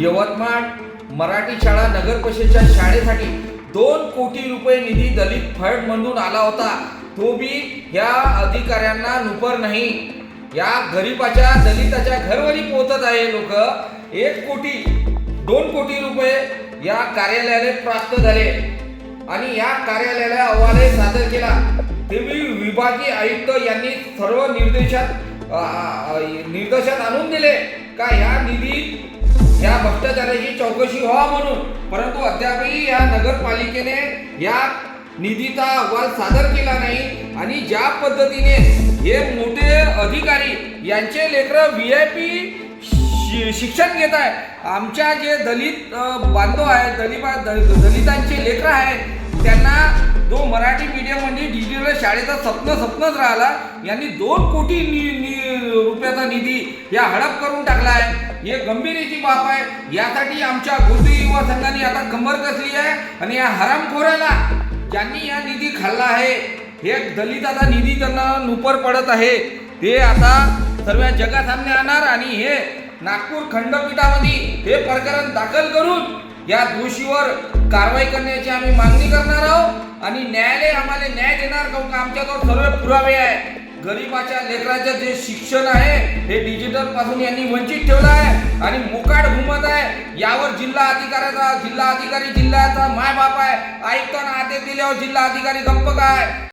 यवतमाळ मराठी शाळा नगर परिषदच्या शाळेसाठी दोन कोटी रुपये निधी दलित फंड म्हणून आला होता. तो बी ह्या अधिकाऱ्यांना नुपर नाही. या गरीबाच्या दलिताच्या घरवरी पोहोचत आहे लोक. एक कोटी दोन कोटी रुपये या कार्यालयाला प्राप्त झाले. आणि या कार्यालयाला अहवाले सादर केला. तेव्हा विभागीय आयुक्त यांनी सर्व निर्देशात निर्देशात आणून दिले. का ह्या निधी या भ्रष्टाचाराची चौकशी व्हावा म्हणून. परंतु अद्यापही या नगरपालिकेने या निधीचा अहवाल सादर केला नाही आणि ज्या पद्धतीने हे मोठे अधिकारी यांचे लेकरं व्ही आय पी शिक्षण घेत आहे आमच्या जे दलित बांधव आहेत दलित द- दलितांचे लेकरं आहेत त्यांना जो मराठी मीडियम म्हणजे डिजिटल शाळेचा स्वप्न स्वप्नच राहिला यांनी दोन कोटी नि- नि- रुपयाचा निधी या हडप करून टाकला आहे. हे गंभीरीची बाब आहे. यासाठी आमच्या गोदी युवा संघाने आता कंबर कसली आहे आणि या हरामखोराला ज्यांनी या निधी खाल्ला आहे हे दलिताचा निधी त्यांना नुपर पडत आहे. ते आता सर्व जगासामने आणणार आणि हे नागपूर खंडपीठामध्ये हे प्रकरण दाखल करून या दोषीवर कारवाई करण्याची आम्ही मागणी करणार आहोत आणि न्यायालय आम्हाला न्याय देणार का? आमच्याजवळ सर्व पुरावे आहे गरिबाच्या लेकराचं जे शिक्षण आहे हे डिजिटल पासून यांनी वंचित ठेवलं आहे आणि मुकाट घुमत आहे. यावर जिल्हा अधिकाऱ्याचा जिल्हा अधिकारी जिल्ह्याचा माय बाप आहे. आयुक्तांना आदेश दिल्यावर जिल्हा अधिकारी गप्प काय?